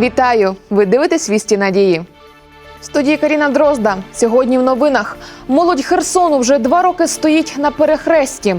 Вітаю! Ви дивитесь вісті надії. В студії Каріна Дрозда. Сьогодні в новинах молодь Херсону вже два роки стоїть на перехресті.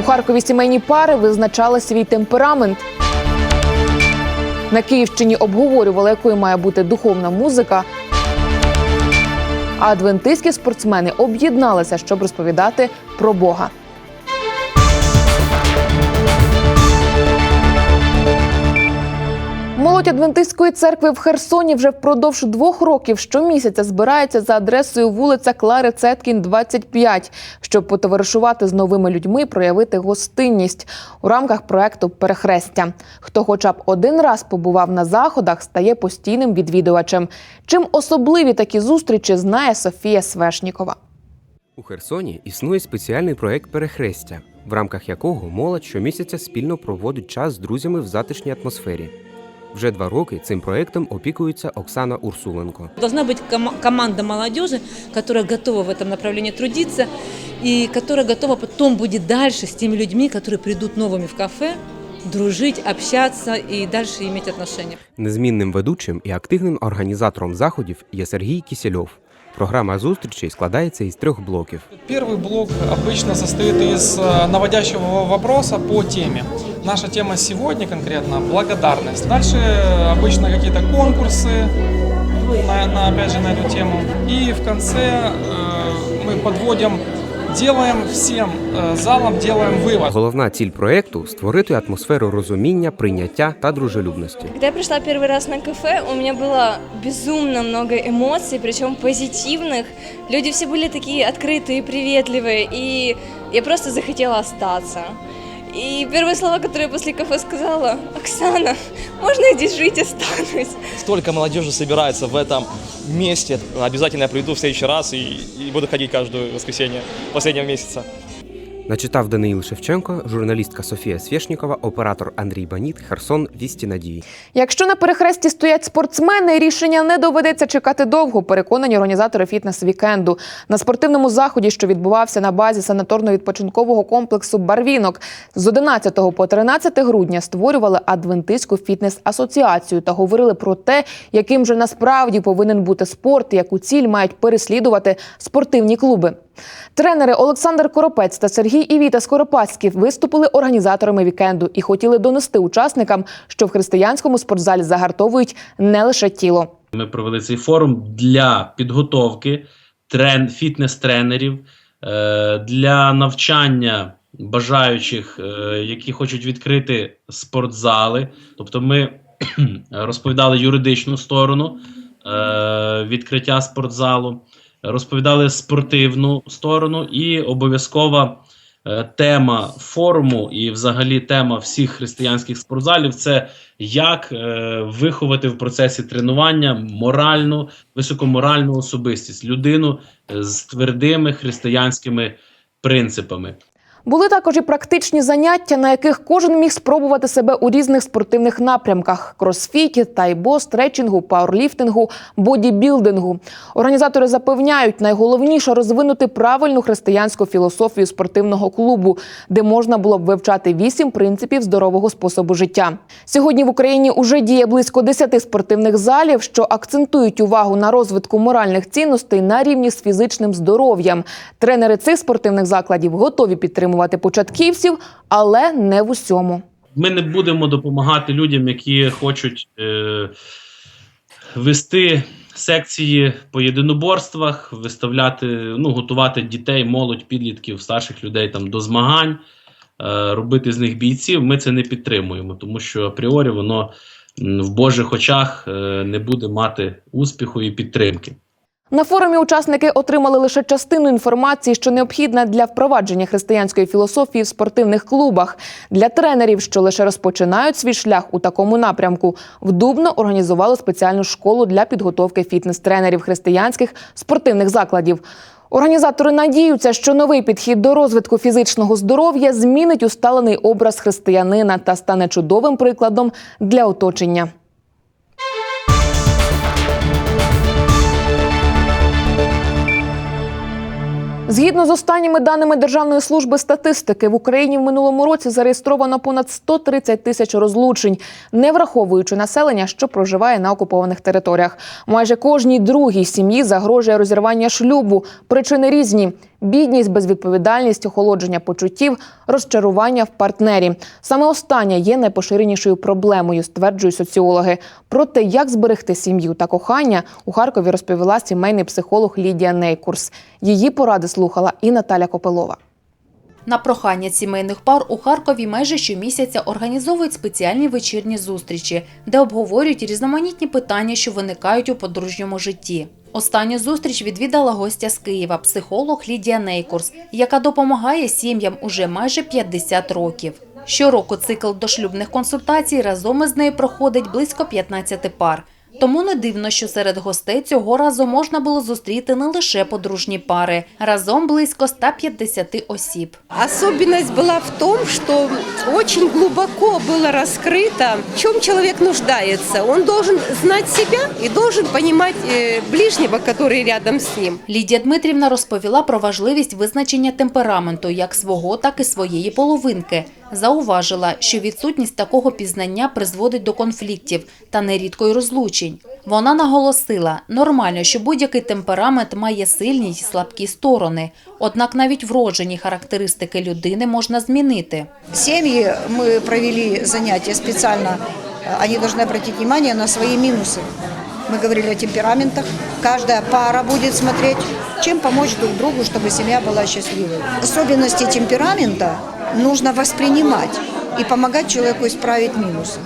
У Харкові сімейні пари визначали свій темперамент. На Київщині обговорювали, якою має бути духовна музика. А адвентистські спортсмени об'єдналися, щоб розповідати про Бога. Молодь Адвентистської церкви в Херсоні вже впродовж двох років щомісяця збирається за адресою вулиця Клари Цеткін, 25, щоб потоваришувати з новими людьми проявити гостинність у рамках проекту Перехрестя. Хто хоча б один раз побував на заходах, стає постійним відвідувачем. Чим особливі такі зустрічі знає Софія Свешнікова. У Херсоні існує спеціальний проект Перехрестя, в рамках якого молодь щомісяця спільно проводить час з друзями в затишній атмосфері. Вже два роки цим проектом опікується Оксана Урсуленко. Должна быть кома- команда молодежи, которая готова в этом направлении трудиться и которая готова потом будет дальше с теми людьми, которые придут новыми в кафе, дружить, общаться и дальше иметь отношения. Незмінним ведучим і активним організатором заходів є Сергій Кісельов. Програма зустрічей складається із трьох блоків. Первый блок обычно состоит из э, наводящего вопроса по теме. Наша тема сегодня конкретно – благодарность. Дальше э, обычно какие-то конкурсы, на, на, опять же, на эту тему. И в конце э, мы подводим, делаем всем э, залом, делаем вывод. Головна ціль проекту створити атмосферу розуміння, прийняття та дружелюбності. Когда я пришла первый раз на кафе, у меня было безумно много эмоций, причем позитивных. Люди все были такие открытые, приветливые, и я просто захотела остаться. И первые слова, которые я после кафе сказала, Оксана, можно я здесь жить останусь? Столько молодежи собирается в этом месте. Обязательно я приду в следующий раз и, и буду ходить каждое воскресенье последнего месяца. Начитав Даниїл Шевченко, журналістка Софія Свєшнікова, оператор Андрій Баніт, Херсон, Вісті Надії. Якщо на перехресті стоять спортсмени, рішення не доведеться чекати довго. Переконані організатори фітнес-вікенду на спортивному заході, що відбувався на базі санаторно-відпочинкового комплексу Барвінок, з 11 по 13 грудня створювали адвентистську фітнес-асоціацію та говорили про те, яким же насправді повинен бути спорт, яку ціль мають переслідувати спортивні клуби. Тренери Олександр Коропець та Сергій Івіта Скоропадський виступили організаторами вікенду і хотіли донести учасникам, що в християнському спортзалі загартовують не лише тіло. Ми провели цей форум для підготовки трен, фітнес-тренерів, е, для навчання бажаючих, е, які хочуть відкрити спортзали. Тобто ми розповідали юридичну сторону е, відкриття спортзалу, розповідали спортивну сторону і обов'язкова е, тема форуму і взагалі тема всіх християнських спортзалів це як е, виховати в процесі тренування моральну, високоморальну особистість, людину е, з твердими християнськими принципами. Були також і практичні заняття, на яких кожен міг спробувати себе у різних спортивних напрямках: кросфіті, тайбо, стретчингу, пауерліфтингу, бодібілдингу. Організатори запевняють, найголовніше розвинути правильну християнську філософію спортивного клубу, де можна було б вивчати вісім принципів здорового способу життя. Сьогодні в Україні уже діє близько 10 спортивних залів, що акцентують увагу на розвитку моральних цінностей на рівні з фізичним здоров'ям. Тренери цих спортивних закладів готові підтримувати початківців, але не в усьому. Ми не будемо допомагати людям, які хочуть е, вести секції по єдиноборствах, виставляти, ну, готувати дітей, молодь, підлітків, старших людей там до змагань, е, робити з них бійців. Ми це не підтримуємо, тому що апріорі воно в Божих очах е, не буде мати успіху і підтримки. На форумі учасники отримали лише частину інформації, що необхідна для впровадження християнської філософії в спортивних клубах. Для тренерів, що лише розпочинають свій шлях у такому напрямку, в Дубно організували спеціальну школу для підготовки фітнес-тренерів християнських спортивних закладів. Організатори надіються, що новий підхід до розвитку фізичного здоров'я змінить усталений образ християнина та стане чудовим прикладом для оточення. Згідно з останніми даними Державної служби статистики, в Україні в минулому році зареєстровано понад 130 тисяч розлучень, не враховуючи населення, що проживає на окупованих територіях. Майже кожній другій сім'ї загрожує розірвання шлюбу. Причини різні: бідність, безвідповідальність, охолодження почуттів, розчарування в партнері. Саме остання є найпоширенішою проблемою, стверджують соціологи. Про те, як зберегти сім'ю та кохання, у Харкові розповіла сімейний психолог Лідія Нейкурс. Її поради слухала і Наталя Копилова. На прохання сімейних пар у Харкові майже щомісяця організовують спеціальні вечірні зустрічі, де обговорюють різноманітні питання, що виникають у подружньому житті. Останню зустріч відвідала гостя з Києва, психолог Лідія Нейкурс, яка допомагає сім'ям уже майже 50 років. Щороку цикл дошлюбних консультацій разом із нею проходить близько 15 пар. Тому не дивно, що серед гостей цього разу можна було зустріти не лише подружні пари, разом близько 150 осіб. Особенность была в том, что очень глубоко было раскрыто, в чем человек нуждается. Он должен знать себя и должен понимать э, ближнего, который рядом с ним. Лідія Дмитрівна розповіла про важливість визначення темпераменту як свого, так і своєї половинки. Зауважила, що відсутність такого пізнання призводить до конфліктів та нерідко й розлучень. Вона наголосила, нормально, що будь-який темперамент має сильні й слабкі сторони, однак навіть вроджені характеристики людини можна змінити. Семьи мы провели занятия специально, э, они должны обратить внимание на свои минусы. Мы говорили о темпераментах, каждая пара будет смотреть, чем помочь друг другу, чтобы семья была счастливой. Особенности темперамента нужно воспринимать и помогать человеку исправить минусы.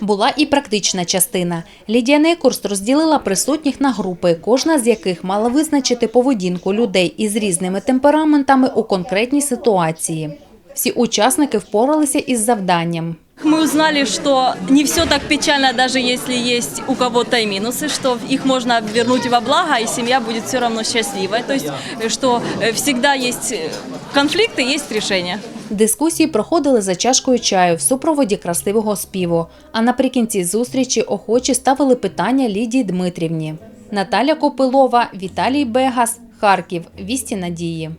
Була і практична частина. Лідія Нейкурс розділила присутніх на групи, кожна з яких мала визначити поведінку людей із різними темпераментами у конкретній ситуації. Всі учасники впоралися із завданням. Мы узнали, что не все так печально, даже если есть у кого-то и минусы, что их можно обернуть во благо, и семья будет все равно счастливой. То есть, э, что э, всегда есть э, конфликты, есть рішення. Дискусії проходили за чашкою чаю в супроводі красивого співу. А наприкінці зустрічі охочі ставили питання Лідії Дмитрівні. Наталя Копилова, Віталій Бегас, Харків. Вісті надії.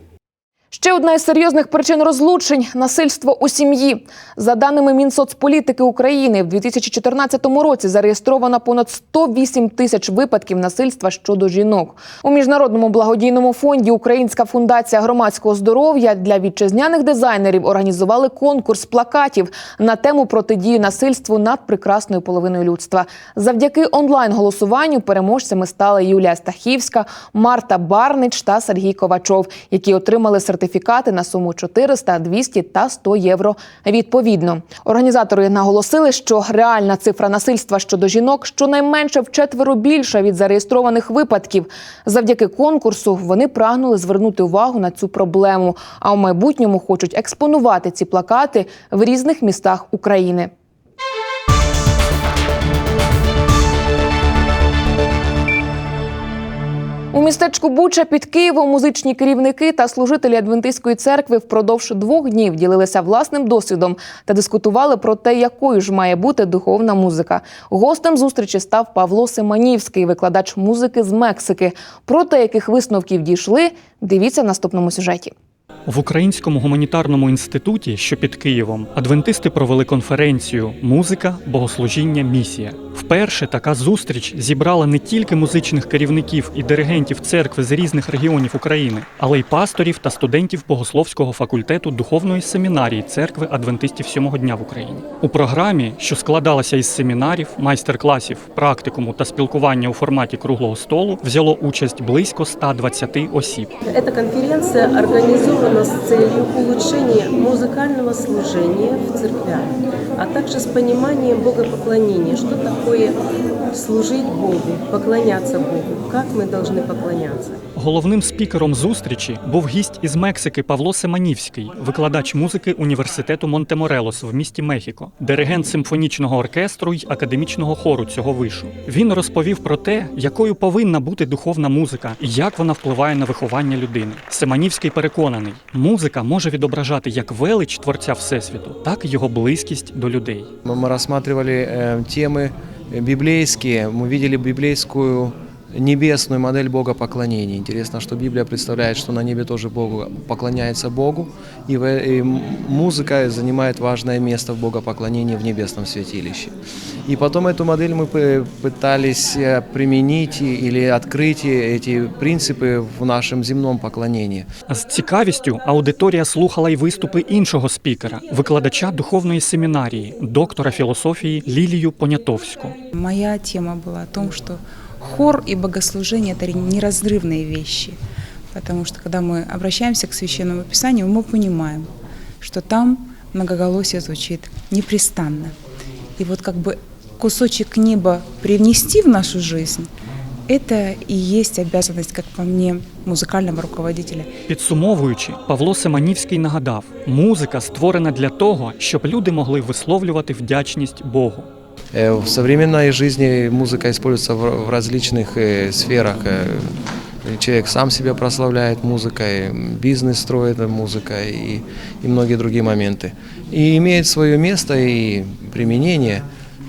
Ще одна із серйозних причин розлучень насильство у сім'ї. За даними Мінсоцполітики України, в 2014 році зареєстровано понад 108 тисяч випадків насильства щодо жінок. У міжнародному благодійному фонді Українська фундація громадського здоров'я для вітчизняних дизайнерів організували конкурс плакатів на тему протидії насильству над прекрасною половиною людства. Завдяки онлайн-голосуванню переможцями стали Юлія Стахівська, Марта Барнич та Сергій Ковачов, які отримали сертифікати на суму 400, 200 та 100 євро відповідно. Організатори наголосили, що реальна цифра насильства щодо жінок щонайменше вчетверо більша від зареєстрованих випадків. Завдяки конкурсу вони прагнули звернути увагу на цю проблему, а в майбутньому хочуть експонувати ці плакати в різних містах України. У містечку Буча під Києвом музичні керівники та служителі Адвентистської церкви впродовж двох днів ділилися власним досвідом та дискутували про те, якою ж має бути духовна музика. Гостем зустрічі став Павло Симанівський, викладач музики з Мексики. Про те, яких висновків дійшли, дивіться в наступному сюжеті. В Українському гуманітарному інституті, що під Києвом, адвентисти провели конференцію Музика, богослужіння, місія. Вперше така зустріч зібрала не тільки музичних керівників і диригентів церкви з різних регіонів України, але й пасторів та студентів богословського факультету духовної семінарії церкви адвентистів сьомого дня в Україні. У програмі, що складалася із семінарів, майстер-класів, практикуму та спілкування у форматі круглого столу, взяло участь близько 120 осіб. Эта конференция организована с целью улучшения музыкального служения в церквях, а также с пониманием богопоклонения, что такое служить Богу, поклоняться Богу, как мы должны поклоняться. Головним спікером зустрічі був гість із Мексики Павло Семанівський, викладач музики університету Монтеморелос в місті Мехіко, диригент симфонічного оркестру й академічного хору цього вишу. Він розповів про те, якою повинна бути духовна музика і як вона впливає на виховання людини. Семанівський переконаний, музика може відображати як велич творця всесвіту, так і його близькість до людей. Мы рассматривали э, темы библейские, мы видели библейскую небесную модель богопоклонения. Интересно, что Библия представляет, что на небе тоже Богу поклоняется Богу, и, в- и м- музыка занимает важное место в богопоклонении в небесном святилище. И потом эту модель мы п- пытались э, применить и- или открыть эти принципы в нашем земном поклонении. З цікавістю аудиторія слухала й виступи іншого спікера, викладача духовної семінарії, доктора філософії Лілію Понятовську. Моя тема была о том, что хор и богослужение – это неразрывные вещи. Потому что когда мы обращаемся к Священному Писанию, мы понимаем, что там многоголосие звучит непрестанно. И вот как бы кусочек неба привнести в нашу жизнь – это и есть обязанность, как по мне, музыкального руководителя. Підсумовуючи, Павло Семанівський нагадав: музика створена для того, щоб люди могли висловлювати вдячність Богу. Э, В современной жизни музыка используется в в различных э, сферах. Э, Человек сам себя прославляет музыкой, м, бизнес строит музыкой и, и многие другие моменты. И имеет свое место и применение,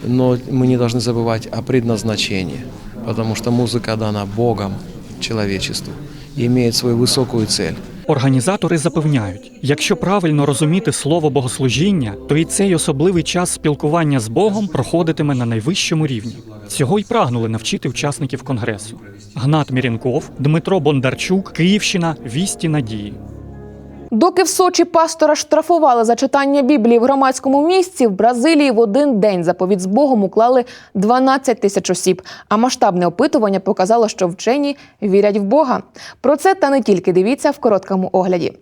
но мы не должны забывать о предназначении, потому что музыка дана Богом человечеству и имеет свою высокую цель. Організатори запевняють, якщо правильно розуміти слово богослужіння, то і цей особливий час спілкування з Богом проходитиме на найвищому рівні. Цього й прагнули навчити учасників конгресу. Гнат Мірінков, Дмитро Бондарчук, Київщина, Вісті Надії. Доки в Сочі пастора штрафували за читання Біблії в громадському місці, в Бразилії в один день заповідь з Богом уклали 12 тисяч осіб. А масштабне опитування показало, що вчені вірять в Бога. Про це та не тільки дивіться в короткому огляді.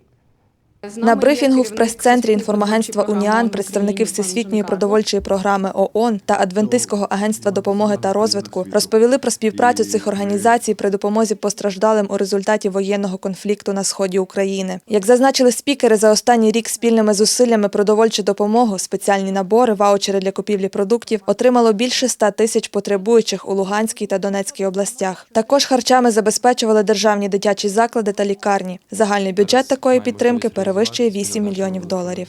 На брифінгу в прес-центрі інформагентства Уніан представники Всесвітньої продовольчої програми ООН та Адвентистського агентства допомоги та розвитку розповіли про співпрацю цих організацій при допомозі постраждалим у результаті воєнного конфлікту на сході України. Як зазначили спікери, за останній рік спільними зусиллями продовольчу допомогу, спеціальні набори, ваучери для купівлі продуктів отримало більше ста тисяч потребуючих у Луганській та Донецькій областях. Також харчами забезпечували державні дитячі заклади та лікарні. Загальний бюджет такої підтримки перевищує 8 мільйонів доларів.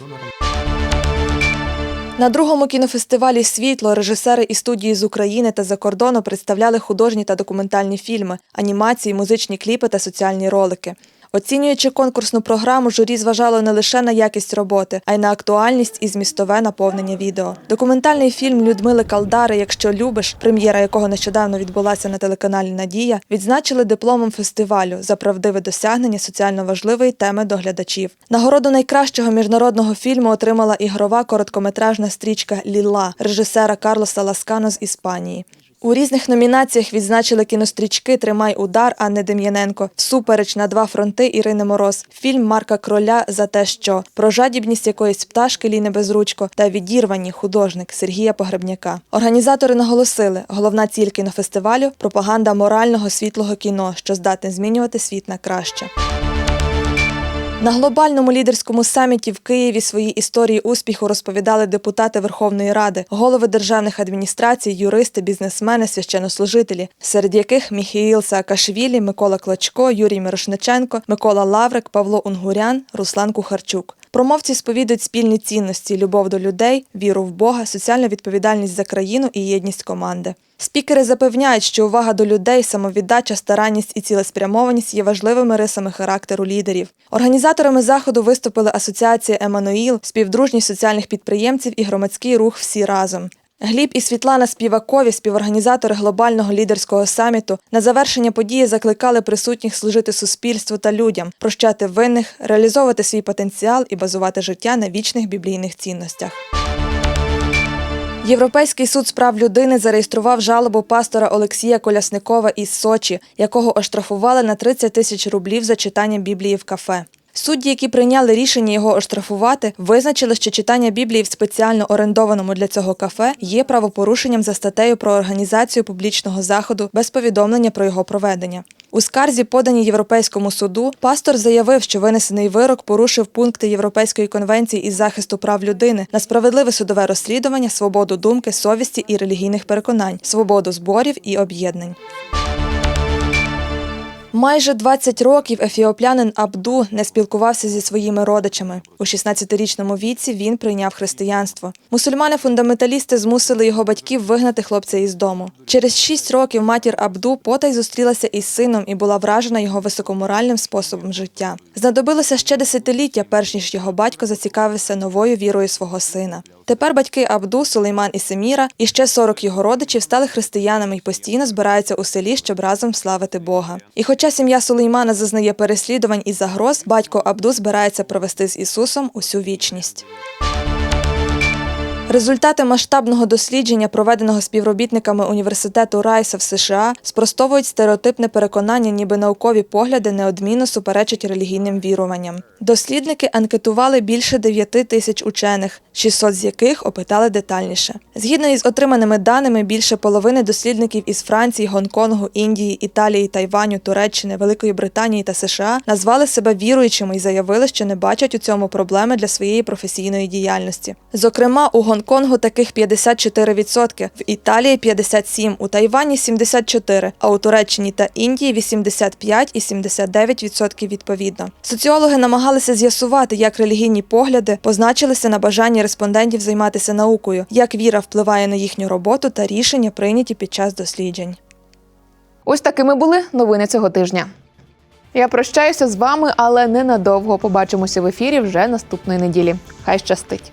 На другому кінофестивалі Світло режисери і студії з України та за кордону представляли художні та документальні фільми, анімації, музичні кліпи та соціальні ролики. Оцінюючи конкурсну програму, журі зважало не лише на якість роботи, а й на актуальність і змістове наповнення відео. Документальний фільм Людмили Калдари Якщо любиш, прем'єра якого нещодавно відбулася на телеканалі Надія, відзначили дипломом фестивалю за правдиве досягнення соціально важливої теми до глядачів. Нагороду найкращого міжнародного фільму отримала ігрова короткометражна стрічка Ліла режисера Карлоса Ласкано з Іспанії. У різних номінаціях відзначили кінострічки Тримай удар Анни Дем'яненко, Всупереч на два фронти Ірини Мороз, фільм Марка Кроля за те, що про жадібність якоїсь пташки Ліни Безручко та відірвані художник Сергія Погребняка. Організатори наголосили, головна ціль кінофестивалю пропаганда морального світлого кіно, що здатне змінювати світ на краще. На глобальному лідерському саміті в Києві свої історії успіху розповідали депутати Верховної Ради, голови державних адміністрацій, юристи, бізнесмени, священнослужителі, серед яких Міхаїл Саакашвілі, Микола Клочко, Юрій Мирошниченко, Микола Лаврик, Павло Унгурян, Руслан Кухарчук. Промовці сповідують спільні цінності: любов до людей, віру в Бога, соціальну відповідальність за країну і єдність команди. Спікери запевняють, що увага до людей, самовіддача, старанність і цілеспрямованість є важливими рисами характеру лідерів. Організаторами заходу виступили Асоціація Еммануїл, співдружність соціальних підприємців і громадський рух Всі разом. Гліб і Світлана Співакові, співорганізатори глобального лідерського саміту, на завершення події закликали присутніх служити суспільству та людям, прощати винних, реалізовувати свій потенціал і базувати життя на вічних біблійних цінностях. Європейський суд з прав людини зареєстрував жалобу пастора Олексія Колясникова із Сочі, якого оштрафували на 30 тисяч рублів за читання Біблії в кафе. Судді, які прийняли рішення його оштрафувати, визначили, що читання Біблії в спеціально орендованому для цього кафе є правопорушенням за статтею про організацію публічного заходу без повідомлення про його проведення. У скарзі, поданій Європейському суду, пастор заявив, що винесений вирок порушив пункти Європейської конвенції із захисту прав людини на справедливе судове розслідування, свободу думки, совісті і релігійних переконань, свободу зборів і об'єднань. Майже 20 років ефіоплянин Абду не спілкувався зі своїми родичами. У 16-річному віці він прийняв християнство. Мусульмани-фундаменталісти змусили його батьків вигнати хлопця із дому. Через 6 років матір Абду потай зустрілася із сином і була вражена його високоморальним способом життя. Знадобилося ще десятиліття, перш ніж його батько зацікавився новою вірою свого сина. Тепер батьки Абду, Сулейман і Семіра і ще 40 його родичів стали християнами і постійно збираються у селі, щоб разом славити Бога. І хоча сім'я Сулеймана зазнає переслідувань і загроз, батько Абду збирається провести з Ісусом усю вічність. Результати масштабного дослідження, проведеного співробітниками університету Райса в США, спростовують стереотипне переконання, ніби наукові погляди неодмінно суперечать релігійним віруванням. Дослідники анкетували більше 9 тисяч учених, 600 з яких опитали детальніше. Згідно із отриманими даними, більше половини дослідників із Франції, Гонконгу, Індії, Італії, Тайваню, Туреччини, Великої Британії та США назвали себе віруючими і заявили, що не бачать у цьому проблеми для своєї професійної діяльності. Зокрема, у Гонконгу таких 54%, в Італії 57%, у Тайвані 74%, а у Туреччині та Індії 85% і 79% відповідно. Соціологи намагалися з'ясувати, як релігійні погляди позначилися на бажанні респондентів займатися наукою, як віра впливає на їхню роботу та рішення, прийняті під час досліджень. Ось такими були новини цього тижня. Я прощаюся з вами, але ненадовго. Побачимося в ефірі вже наступної неділі. Хай щастить!